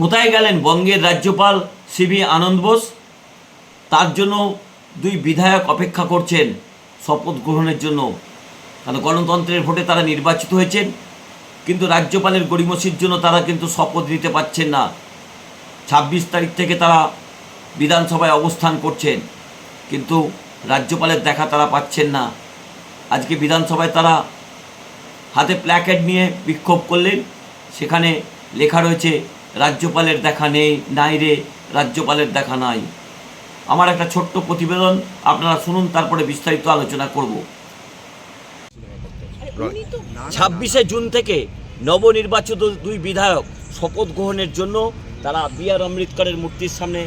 কোথায় গেলেন বঙ্গের রাজ্যপাল সিবি আনন্দ বোস? তার জন্য দুই বিধায়ক অপেক্ষা করছেন শপথ গ্রহণের জন্য। কারণ গণতন্ত্রের ভোটে তারা নির্বাচিত হয়েছেন, কিন্তু রাজ্যপালের গড়িমসির জন্য তারা কিন্তু শপথ নিতে পারছেন না। ছাব্বিশ তারিখ থেকে তারা বিধানসভায় অবস্থান করছেন, কিন্তু রাজ্যপালের দেখা তারা পাচ্ছেন না। আজকে বিধানসভায় তারা হাতে প্ল্যাকেট নিয়ে বিক্ষোভ করলেন, সেখানে লেখা রয়েছে রাজ্যপালের দেখা নেই, নাই রে, রাজ্যপালের দেখা নাই। আমার একটা ছোট্ট প্রতিবেদন, আপনারা শুনুন, তারপরে বিস্তারিত আলোচনা করব। ছাব্বিশে জুন থেকে নবনির্বাচিত দুই বিধায়ক শপথ গ্রহণের জন্য তারা বি আর আম্বেদকরের মূর্তির সামনে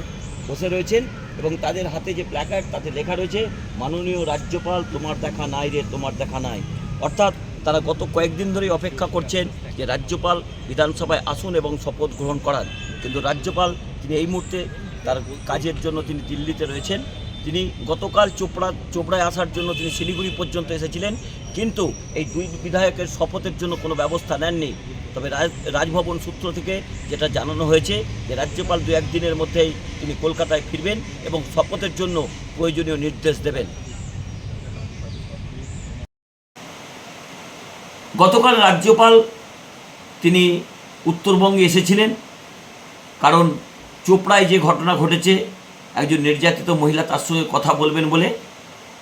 বসে রয়েছেন এবং তাদের হাতে যে প্ল্যাকার্ড তাতে লেখা রয়েছে, মাননীয় রাজ্যপাল, তোমার দেখা নাই রে, তোমার দেখা নাই। অর্থাৎ তারা গত কয়েকদিন ধরেই অপেক্ষা করছেন যে রাজ্যপাল বিধানসভায় আসুন এবং শপথ গ্রহণ করান। কিন্তু রাজ্যপাল তিনি এই মুহূর্তে তার কাজের জন্য তিনি দিল্লিতে রয়েছেন। তিনি গতকাল চোপড়া, চোপড়ায় আসার জন্য তিনি শিলিগুড়ি পর্যন্ত এসেছিলেন। কিন্তু এই দুই বিধায়কের শপথের জন্য কোনো ব্যবস্থা নেননি। তবে রাজ- রাজভবন সূত্র থেকে যেটা জানানো হয়েছে যে রাজ্যপাল দু একদিনের মধ্যেই তিনি কলকাতায় ফিরবেন এবং শপথের জন্য প্রয়োজনীয় নির্দেশ দেবেন। গতকাল রাজ্যপাল তিনি উত্তরবঙ্গে এসেছিলেন, কারণ চোপড়ায় যে ঘটনা ঘটেছে, একজন নির্যাতিত মহিলা তার সঙ্গে কথা বলবেন বলে,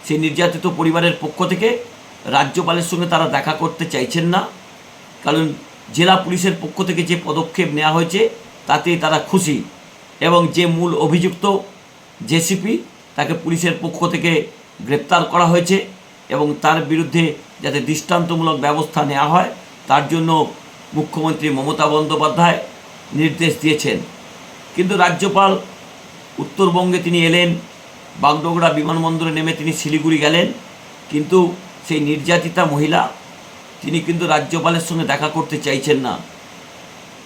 সেই নির্যাতিত পরিবারের পক্ষ থেকে রাজ্যপালের সঙ্গে তারা দেখা করতে চাইছেন না, কারণ জেলা পুলিশের পক্ষ থেকে যে পদক্ষেপ নেওয়া হয়েছে তাতে তারা খুশি এবং যে মূল অভিযুক্ত জেসিপি, তাকে পুলিশের পক্ষ থেকে গ্রেপ্তার করা হয়েছে এবং তার বিরুদ্ধে যাতে দৃষ্টান্তমূলক ব্যবস্থা নেওয়া হয়, তার জন্য মুখ্যমন্ত্রী মমতা বন্দ্যোপাধ্যায় নির্দেশ দিয়েছেন। কিন্তু রাজ্যপাল উত্তরবঙ্গে তিনি এলেন, বাগডোগরা বিমানবন্দরে নেমে তিনি শিলিগুড়ি গেলেন, কিন্তু সেই নির্যাতিতা মহিলা তিনি কিন্তু রাজ্যপালের সঙ্গে দেখা করতে চাইছেন না।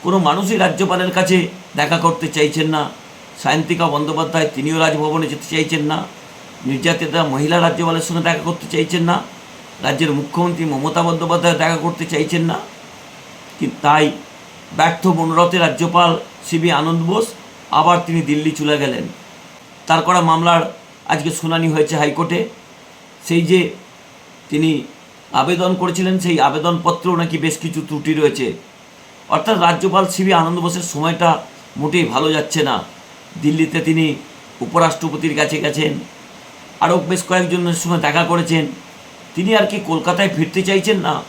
কোনো মানুষই রাজ্যপালের কাছে দেখা করতে চাইছেন না। সায়ন্তিকা বন্দ্যোপাধ্যায় তিনিও রাজভবনে যেতে চাইছেন না। নির্যাতিতা মহিলা রাজ্যপালের সঙ্গে দেখা করতে চাইছেন না। রাজ্যের মুখ্যমন্ত্রী মমতা বন্দ্যোপাধ্যায় দেখা করতে চাইছেন না। তাই ব্যর্থ মনোরথে রাজ্যপাল সিবি আনন্দ বোস আবার তিনি দিল্লি চলে গেলেন। তার করা মামলার আজকে শুনানি হয়েছে হাইকোর্টে। সেই যে তিনি আবেদন করেছিলেন, সেই আবেদনপত্রেও নাকি বেশ কিছু ত্রুটি রয়েছে। অর্থাৎ রাজ্যপাল সিবি আনন্দ বোসের সময়টা মোটেই ভালো যাচ্ছে না। দিল্লিতে তিনি উপরাষ্ট্রপতির কাছে গেছেন, আরও বেশ কয়েকজনের সঙ্গে দেখা করেছেন। তিনি আর কি কলকাতায় ফিরতে চাইছেন না?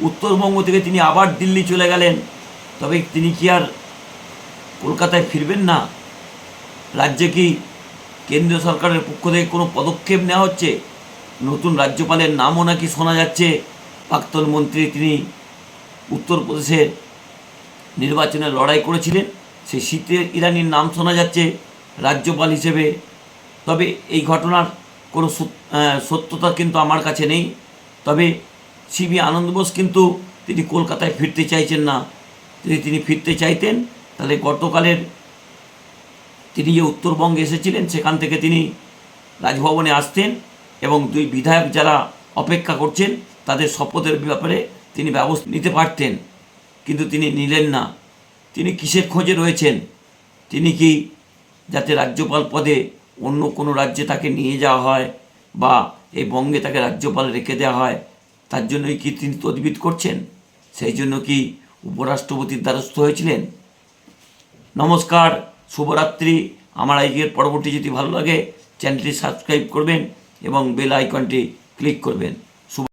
উত্তরবঙ্গ থেকে তিনি আবার দিল্লি চলে গেলেন। তবে তিনি কি আর কলকাতায় ফিরবেন না? রাজ্যে কি কেন্দ্রীয় সরকারের পক্ষ থেকে কোনো পদক্ষেপ নেওয়া হচ্ছে? নতুন রাজ্যপালের নামও নাকি শোনা যাচ্ছে। প্রাক্তন মন্ত্রী তিনি উত্তরপ্রদেশে নির্বাচনে লড়াই করেছিলেন। সেই শীতের ইরানির নাম শোনা যাচ্ছে রাজ্যপাল হিসেবে। তবে এই ঘটনার কোনো সত- সত্যতা কিন্তু আমার কাছে নেই। তবে সিবি আনন্দ বোস কিন্তু তিনি কলকাতায় ফিরতে চাইছেন না। যদি তিনি ফিরতে চাইতেন, তাহলে গতকালের তিনি যে উত্তরবঙ্গে এসেছিলেন, সেখান থেকে তিনি রাজভবনে আসতেন এবং দুই বিধায়ক যারা অপেক্ষা করছেন, তাদের শপথের ব্যাপারে তিনি ব্যবস্থা নিতে পারতেন। কিন্তু তিনি নিলেন না। তিনি কিসের খোঁজে রয়েছেন? তিনি কি যাতে রাজ্যপাল পদে অন্য কোনো রাজ্যে তাকে নিয়ে যাওয়া হয় বা এই বঙ্গে তাকে রাজ্যপাল রেখে দেওয়া হয়, তার জন্যই কি তিনি তদবিদ করছেন? সেই জন্য কি উপরাষ্ট্রপতির দ্বারস্থ হয়েছিলেন? নমস্কার, শুভরাত্রি। আমার আজকের পরবর্তী যদি ভালো লাগে, চ্যানেলটি সাবস্ক্রাইব করবেন এবং বেল আইকনটি ক্লিক করবেন।